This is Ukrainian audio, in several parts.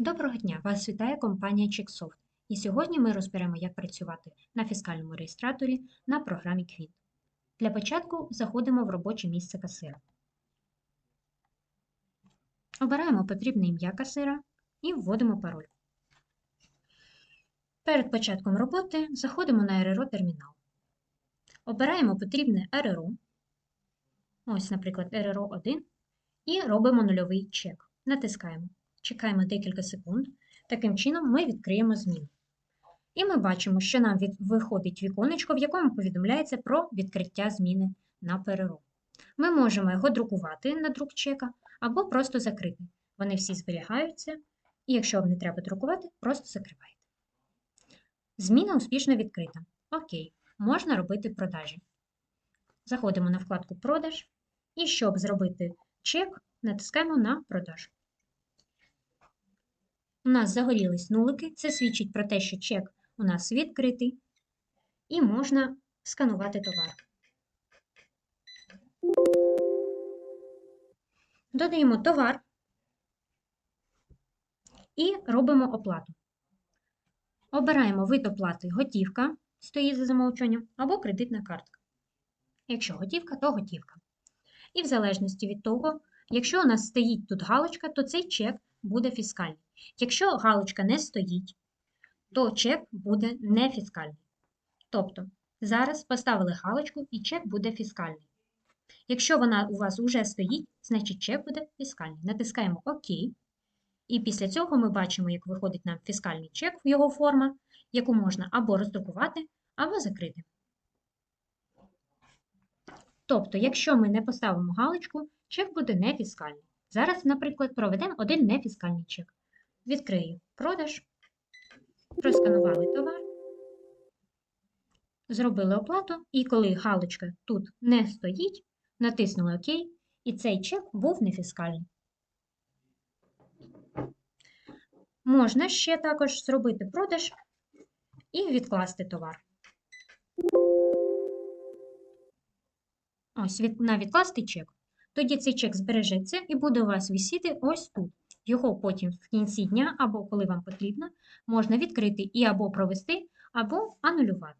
Доброго дня! Вас вітає компанія CheckSoft. І сьогодні ми розберемо, як працювати на фіскальному реєстраторі на програмі Quint. Для початку заходимо в робоче місце касира. Обираємо потрібне ім'я касира і вводимо пароль. Перед початком роботи заходимо на РРО термінал. Обираємо потрібне РРО, ось, наприклад, РРО 1, і робимо нульовий чек. Натискаємо. Чекаємо декілька секунд. Таким чином ми відкриємо зміну. І ми бачимо, що нам від... виходить віконечко, в якому повідомляється про відкриття зміни на ПРРО. Ми можемо його друкувати на друк чека або просто закрити. Вони всі зберігаються, і якщо вам не треба друкувати, просто закриваєте. Зміна успішно відкрита. Окей, можна робити продажі. Заходимо на вкладку Продаж і щоб зробити чек, натискаємо на продаж. У нас загорілись нулики, це свідчить про те, що чек у нас відкритий, і можна сканувати товар. Додаємо товар і робимо оплату. Обираємо вид оплати готівка, стоїть за замовчуванням, або кредитна картка. Якщо готівка, то готівка. І в залежності від того, якщо у нас стоїть тут галочка, то цей чек буде фіскальний. Якщо галочка не стоїть, то чек буде не фіскальний. Тобто, зараз поставили галочку і чек буде фіскальний. Якщо вона у вас вже стоїть, значить чек буде фіскальний. Натискаємо ОК. І після цього ми бачимо, як виходить нам фіскальний чек, його форма, яку можна або роздрукувати, або закрити. Тобто, якщо ми не поставимо галочку, чек буде не фіскальний. Зараз, наприклад, проведемо один нефіскальний чек. Відкрию продаж, просканували товар, зробили оплату, і коли галочка тут не стоїть, натиснули ОК, і цей чек був нефіскальний. Можна ще також зробити продаж і відкласти товар. Ось від, на відкласти чек. Тоді цей чек збережеться і буде у вас висіти ось тут. Його потім в кінці дня, або коли вам потрібно, можна відкрити і або провести, або анулювати.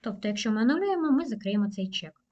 Тобто, якщо ми анулюємо, ми закриємо цей чек.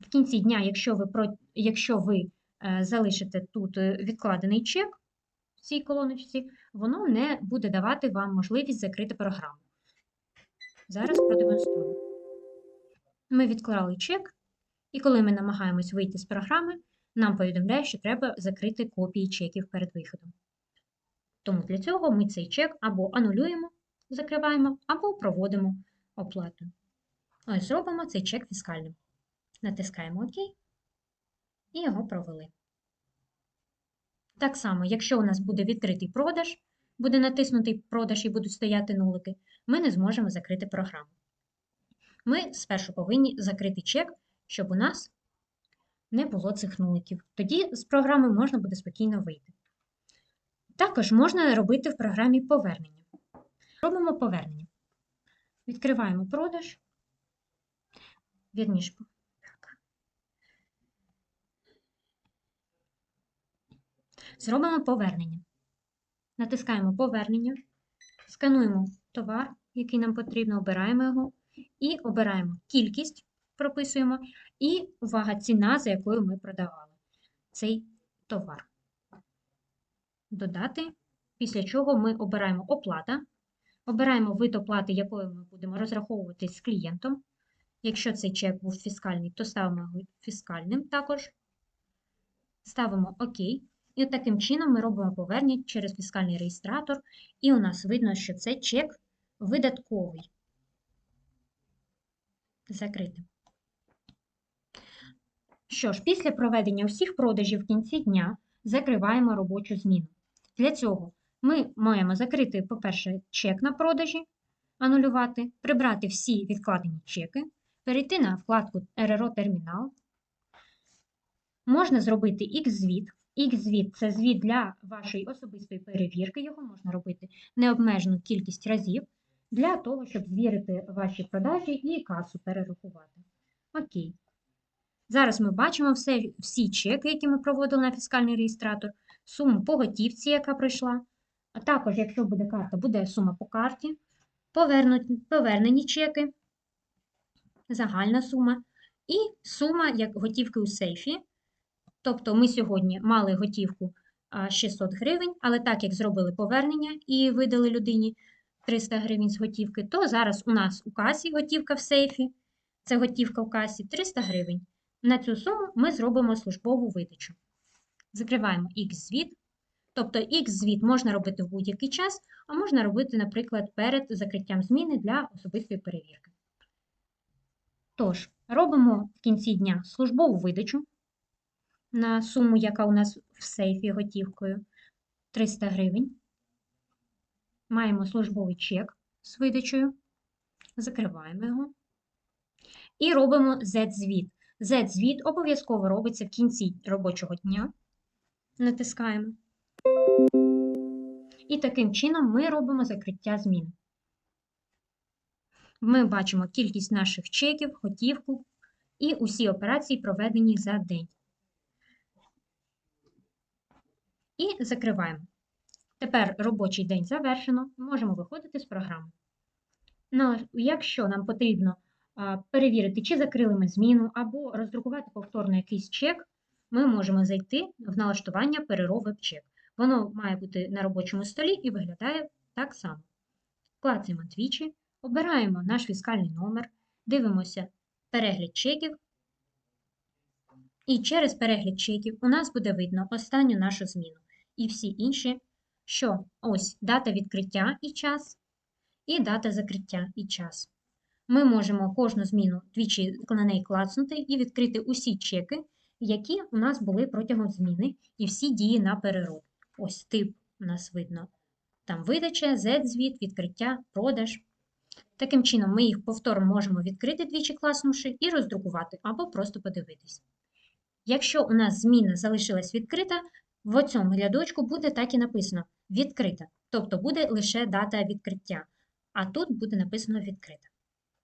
В кінці дня, якщо ви якщо ви е, залишите тут е, відкладений чек в цій колоночці, воно не буде давати вам можливість закрити програму. Зараз продемонструю. Ми відклали чек, і коли ми намагаємось вийти з програми, нам повідомляє, що треба закрити копії чеків перед виходом. Тому для цього ми цей чек або анулюємо, закриваємо, або проводимо оплату. Ось зробимо цей чек фіскальним. Натискаємо ОК і його провели. Так само, якщо у нас буде відкритий продаж, буде натиснутий продаж і будуть стояти нулики, ми не зможемо закрити програму. Ми спершу повинні закрити чек, щоб у нас не було цих нуликів. Тоді з програми можна буде спокійно вийти. Також можна робити в програмі повернення. Робимо повернення. Відкриваємо продаж. Вірніше. Зробимо повернення. Натискаємо повернення, скануємо товар, який нам потрібно, обираємо його і обираємо кількість, прописуємо, і увага, ціна, за якою ми продавали цей товар. Додати, після чого ми обираємо оплата, обираємо вид оплати, якою ми будемо розраховуватись з клієнтом. Якщо цей чек був фіскальний, то ставимо його фіскальним також. Ставимо ОК. І таким чином ми робимо повернення через фіскальний реєстратор, і у нас видно, що це чек видатковий. Закрити. Що ж, після проведення всіх продажів в кінці дня закриваємо робочу зміну. Для цього ми маємо закрити, по-перше, чек на продажі, анулювати, прибрати всі відкладені чеки, перейти на вкладку РРО Термінал. Можна зробити X-звіт. X-звіт це звіт для вашої особистої перевірки, його можна робити необмежену кількість разів для того, щоб звірити ваші продажі і касу перерахувати. Окей. Зараз ми бачимо все, всі чеки, які ми проводили на фіскальний реєстратор, суму по готівці, яка пройшла. А також, якщо буде карта, буде сума по карті, повернені чеки, загальна сума і сума як готівки у сейфі. Тобто ми сьогодні мали готівку 600 гривень, але так як зробили повернення і видали людині 300 гривень з готівки, то зараз у нас у касі готівка в сейфі, це готівка в касі 300 гривень. На цю суму ми зробимо службову видачу. Закриваємо X-звіт. Тобто X-звіт можна робити в будь-який час, а можна робити, наприклад, перед закриттям зміни для особистої перевірки. Тож, робимо в кінці дня службову видачу на суму, яка у нас в сейфі готівкою 300 гривень. Маємо службовий чек з видачею, закриваємо його. І робимо Z-звіт. Z-звіт обов'язково робиться в кінці робочого дня. Натискаємо. І таким чином ми робимо закриття змін. Ми бачимо кількість наших чеків, готівку і усі операції, проведені за день. І закриваємо. Тепер робочий день завершено, можемо виходити з програми. Ну, якщо нам потрібно перевірити, чи закрили ми зміну, або роздрукувати повторно якийсь чек, ми можемо зайти в налаштування переро веб-чек. Воно має бути на робочому столі і виглядає так само. Клацаємо двічі, обираємо наш фіскальний номер, дивимося перегляд чеків. І через перегляд чеків у нас буде видно останню нашу зміну. І всі інші, що ось дата відкриття і час, і дата закриття і час. Ми можемо кожну зміну двічі на неї клацнути і відкрити усі чеки, які у нас були протягом зміни, і всі дії на перероб. Ось тип у нас видно. Там видача, Z-звіт, відкриття, продаж. Таким чином, ми їх повторно можемо відкрити двічі класнувши і роздрукувати, або просто подивитись. Якщо у нас зміна залишилась відкрита, в цьому рядочку буде так і написано відкрита, тобто буде лише дата відкриття, а тут буде написано відкрита.